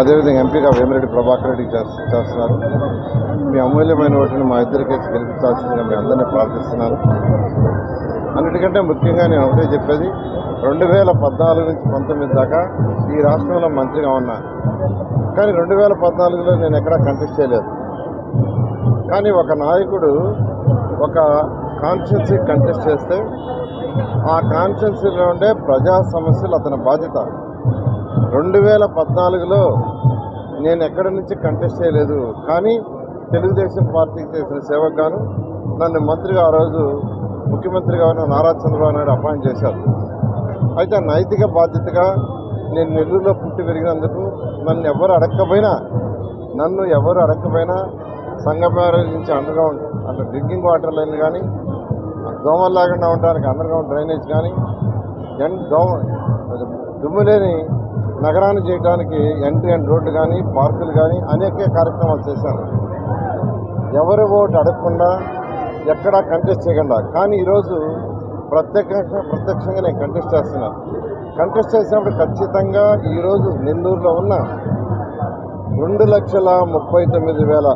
అదేవిధంగా ఎంపీగా వేమిరెడ్డి ప్రభాకర్ రెడ్డి చేస్తున్నారు. మీ అమూల్యమైన ఓటుని మా ఇద్దరి గెలిపించాల్సిందిగా మీ అందరినీ ప్రార్థిస్తున్నారు అన్నిటికంటే ముఖ్యంగా నేను ఒకటే చెప్పేది రెండు వేల పద్నాలుగు నుంచి పంతొమ్మిది దాకా ఈ రాష్ట్రంలో మంత్రిగా ఉన్నా. కానీ రెండు వేల పద్నాలుగులో నేను ఎక్కడా కంటెస్ట్ చేయలేదు. కానీ ఒక నాయకుడు ఒక కాన్స్టిట్యున్సీ కంటెస్ట్ చేస్తే ఆ కాన్స్టిట్యున్సీలో ఉండే ప్రజా సమస్యలు అతని బాధ్యత. రెండు వేల పద్నాలుగులో నేను ఎక్కడి నుంచి కంటెస్ట్ చేయలేదు. కానీ తెలుగుదేశం పార్టీకి చేసిన సేవకు గాను నన్ను మంత్రిగా ఆ రోజు ముఖ్యమంత్రిగా ఉన్న నారా చంద్రబాబు నాయుడు అపాయింట్ చేశారు. అయితే నైతిక బాధ్యతగా నేను నెల్లూరులో పుట్టి పెరిగినందుకు నన్ను ఎవరు అడగకపోయినా నన్ను ఎవరు అడగకపోయినా సంగమేర నుంచి అండర్గ్రౌండ్ అంటే డ్రింకింగ్ వాటర్ లైన్ కానీ దోమలు లేకుండా ఉండడానికి అండర్గ్రౌండ్ డ్రైనేజ్ కానీ ఎండ్ దోమ అది దుమ్ము లేని నగరాన్ని చేయడానికి ఎంట్రీ అండ్ రోడ్డు కానీ పార్కులు కానీ అనేక కార్యక్రమాలు చేశారు. ఎవరు ఓటు అడగకుండా ఎక్కడా కంటెస్ట్ చేయకుండా. కానీ ఈరోజు ప్రత్యక్ష ప్రత్యక్షంగా నేను కంటెస్ట్ చేస్తున్నాను కంటెస్ట్ చేసినప్పుడు ఖచ్చితంగా ఈరోజు నెల్లూరులో ఉన్న రెండు లక్షల ముప్పై తొమ్మిది వేల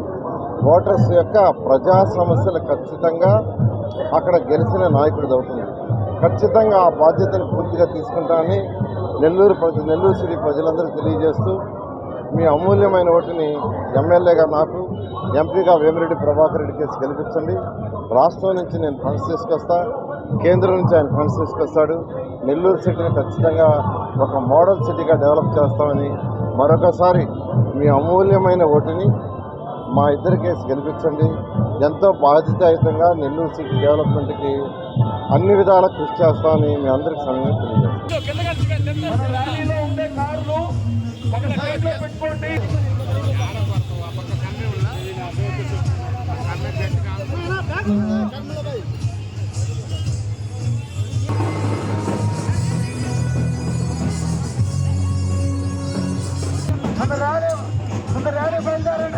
ఓటర్స్ యొక్క ప్రజా సమస్యలు ఖచ్చితంగా అక్కడ గెలిచిన నాయకుడిది అవుతుంది ఖచ్చితంగా ఆ బాధ్యతను పూర్తిగా తీసుకుంటానని నెల్లూరు నెల్లూరు సిటీ ప్రజలందరూ తెలియజేస్తూ మీ అమూల్యమైన ఓటుని ఎమ్మెల్యేగా నాకు ఎంపీగా వేమిరెడ్డి ప్రభాకర్ రెడ్డి కేసు గెలిపించండి. రాష్ట్రం నుంచి నేను ఫండ్స్ తీసుకొస్తా కేంద్రం నుంచి ఆయన ఫండ్స్ తీసుకొస్తాడు. నెల్లూరు సిటీని ఖచ్చితంగా ఒక మోడల్ సిటీగా డెవలప్ చేస్తామని మరొకసారి మీ అమూల్యమైన ఓటుని మా ఇద్దరి కేసు గెలిపించండి. ఎంతో బాధ్యతాయుతంగా నెల్లూరు సిటీ డెవలప్మెంట్కి అన్ని విధాల కృషి చేస్తామని మీ అందరికి సమయం తెలియజేస్తాను మన